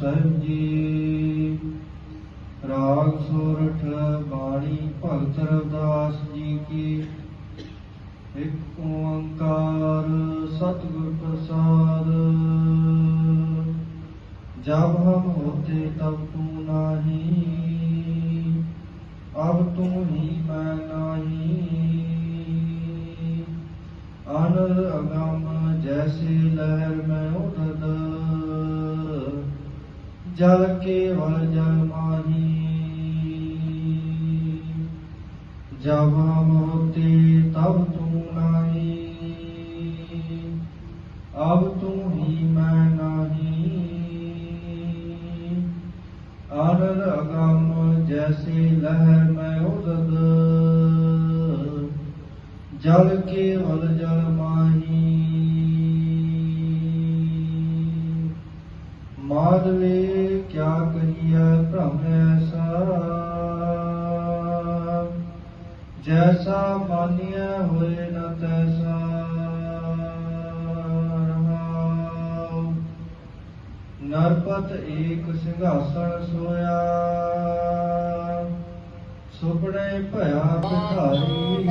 ਸਾਹਿਬ ਜੀ। ਰਾਗ ਸੋਰਠ ਬਾਣੀ ਭਗਤ ਰਵਦਾਸ ਜੀ ਕੀ। ਸਤਿਗੁਰ ਪ੍ਰਸਾਦ। ਜਬ ਹਮ ਹੋਤੇ ਤਬ ਤੂੰ ਨਾਹੀ। ਅਬ ਤੂੰ ਹੀ ਮੈਂ ਨਾਹੀ। ਅਨਰ ਅਗਮ ਜੈਸੇ ਲਹਿਰ ਮੈਂ ਉਡਦਾ ਜਲ ਕੇਵਲ ਜਲ ਮਾਹੀ। ਜਬ ਮੋਤੇ ਤਬ ਤੂੰ ਨਾਹੀ। ਅਬ ਤੂੰ ਹੀ ਮੈਂ ਨਾਹੀ। ਅਨਲ ਅਗਮ ਜੈਸੇ ਲਹਿਰ ਮੈਂ ਉਦਦ। ਜਲ ਕੇਵਲ ਜਲ ਮਾਹੀ। ਮਾਦਵੇ ਜੈਸਾ ਮਾਨਿਆ ਹੋਏ ਨਾ ਤੈਸਾ ਨਰਪਤ ਏਕ ਸਿੰਘਾਸਣ ਸੋਇਆ ਸੁਪਨੇ ਭਇਆ ਭਿਖਾਰੀ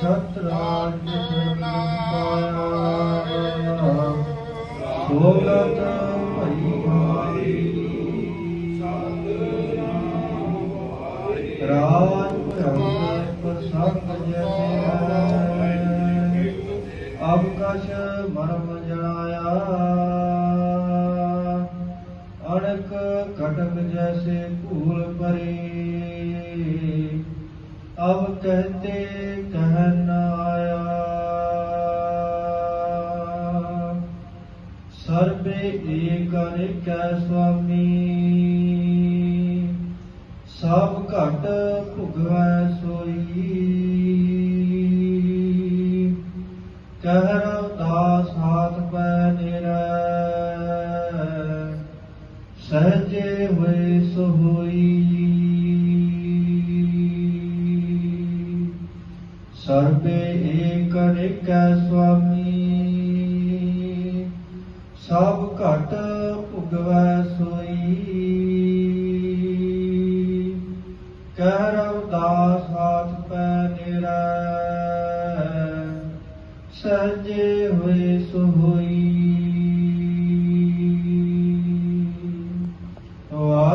ਸਤਰਾਜ ਸਰਨ ਪਾਇਆ ਰਾਜ ਭਰਮ ਪ੍ਰਸੰਗ ਜੈ ਅਬ ਕਛ ਮਰਮ ਜਣਾਇਆ ਅਣਕ ਕਟਕ ਜੈਸੇ ਭੂਲ ਪਰੇ ਅਬ ਕਹਤੇ ਕਹਿ ਨ ਆਇਆ ਸਰਬੇ ਏਕ ਅਨੇਕੈ ਸੁਆਮੀ ਸਭ ਘਟ ਭੁਗਵੈ ਸੋਈ। ਕਹਿਰ ਰਵਦਾਸ ਹਾਥ ਪੈ ਨਿਰੈ। ਸਹਜੇ ਹੋਏ ਸੋ ਹੋਈ ਸਰਬੇ ਏਕ ਅਨੇਕੈ ਸੁਆਮੀ। ਸਭ ਘਟ ਭੁਗਵੈ